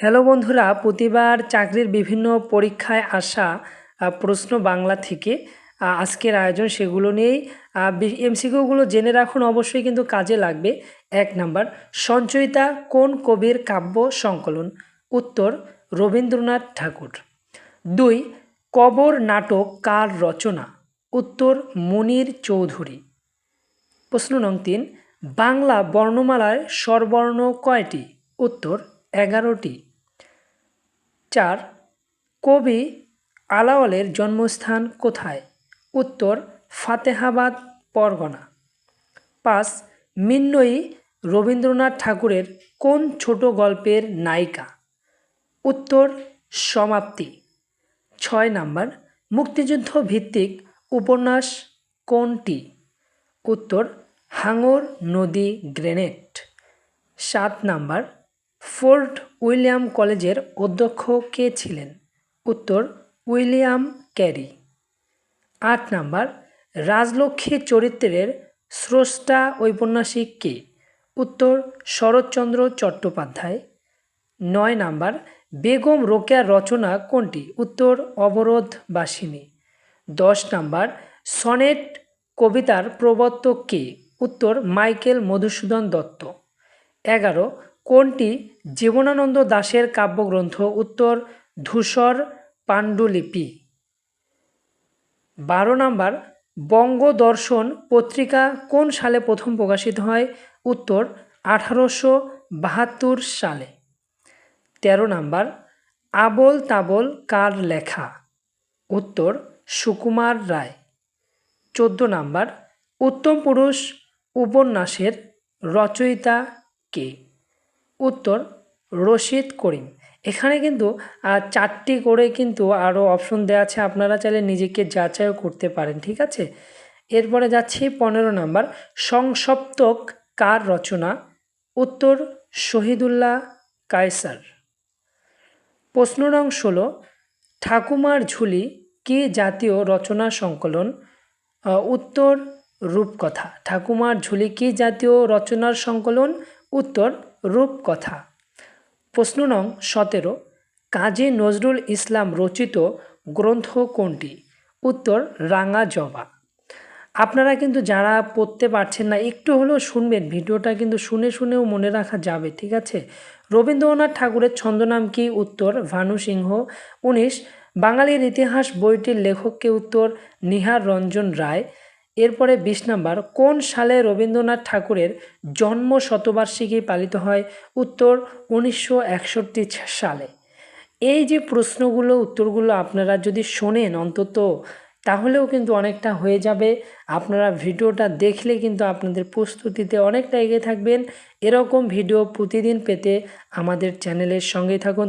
Hello বন্ধুরা, প্রতিবার চাকরির বিভিন্ন পরীক্ষায় আসা প্রশ্ন বাংলা থেকে আজকের আয়োজন সেগুলো নিয়েই এমসিকিউগুলো জেনে রাখুন, অবশ্যই কিন্তু কাজে লাগবে। এক নাম্বার, সঞ্চয়িতা কোন কবির কাব্য সংকলন? উত্তর, রবীন্দ্রনাথ ঠাকুর। দুই, কবর নাটক কার রচনা? উত্তর, মনির চৌধুরী। প্রশ্ন নং তিন, বাংলা বর্ণমালায় স্বরবর্ণ কয়টি? উত্তর, এগারোটি। চার, কবি আলাওয়ালের জন্মস্থান কোথায়? উত্তর, ফাতেহাবাদ, পরগনা। পাঁচ, মিন্নয়ী রবীন্দ্রনাথ ঠাকুরের কোন ছোট গল্পের নায়িকা? উত্তর, সমাপ্তি। ছয় নাম্বার, মুক্তিযুদ্ধ ভিত্তিক উপন্যাস কোনটি? উত্তর, হাঙর নদী গ্রেনেড। সাত নাম্বার ফোর্ট উইলিয়াম কলেজের অধ্যক্ষ কে ছিলেন? উত্তর, উইলিয়াম ক্যারি। আট নাম্বার, রাজলক্ষ্মী চরিত্রের স্রষ্টা ঔপন্যাসিক কে? উত্তর, শরৎচন্দ্র চট্টোপাধ্যায়। নয় নাম্বার, বেগম রোকেয়ার রচনা কোনটি? উত্তর অবরোধ বাসিনী দশ নাম্বার, সনেট কবিতার প্রবর্তক কে? উত্তর, মাইকেল মধুসূদন দত্ত। এগারো কোনটি জীবনানন্দ দাশের কাব্যগ্রন্থ? উত্তর, ধূসর পাণ্ডুলিপি। বারো নাম্বার, বঙ্গদর্শন পত্রিকা কোন সালে প্রথম প্রকাশিত হয়? উত্তর, আঠারোশো বাহাত্তর সালে। তেরো নাম্বার, আবল তাবল কার লেখা? উত্তর, সুকুমার রায়। চোদ্দ নাম্বার, উত্তম পুরুষ উপন্যাসের রচয়িতা কে? উত্তর রশিদ করিম। এখানে কিন্তু চারটি করে কিন্তু আরও অপশন দেওয়া আছে। আপনারা চাইলে নিজেকে যাচাইও করতে পারেন, ঠিক আছে? এরপরে যাচ্ছি পনেরো নাম্বার। সংসপ্তক কার রচনা? উত্তর শহীদুল্লাহ কায়সার। প্রশ্ন নং ষোলো। ঠাকুমার ঝুলি কি জাতীয় রচনা সংকলন? উত্তর রূপকথা। ঠাকুমার ঝুলি কি জাতীয় রচনার সংকলন? উত্তর রূপকথা। প্রশ্ন নং সতেরো, কাজী নজরুল ইসলাম রচিত গ্রন্থ কোনটি? উত্তর, রাঙা জবা। আপনারা কিন্তু যারা পড়তে পারছেন না, একটু হলেও শুনবেন। ভিডিওটা কিন্তু শুনে শুনেও মনে রাখা যাবে, ঠিক আছে? রবীন্দ্রনাথ ঠাকুরের ছন্দনাম কি? উত্তর, ভানু সিংহ। উনিশ, বাঙালির ইতিহাস বইটির লেখককে উত্তর, নিহার রঞ্জন রায়। এরপরে বিশ নাম্বার, কোন সালে রবীন্দ্রনাথ ঠাকুরের জন্ম শতবার্ষিকী পালিত হয়? উত্তর, উনিশশো একষট্টি সালে। এই যে প্রশ্নগুলো, উত্তরগুলো আপনারা যদি শোনেন অন্তত, তাহলেও কিন্তু অনেকটা হয়ে যাবে। আপনারা ভিডিওটা দেখলে কিন্তু আপনাদের প্রস্তুতিতে অনেকটা এগিয়ে থাকবেন। এরকম ভিডিও প্রতিদিন পেতে আমাদের চ্যানেলের সঙ্গেই থাকুন।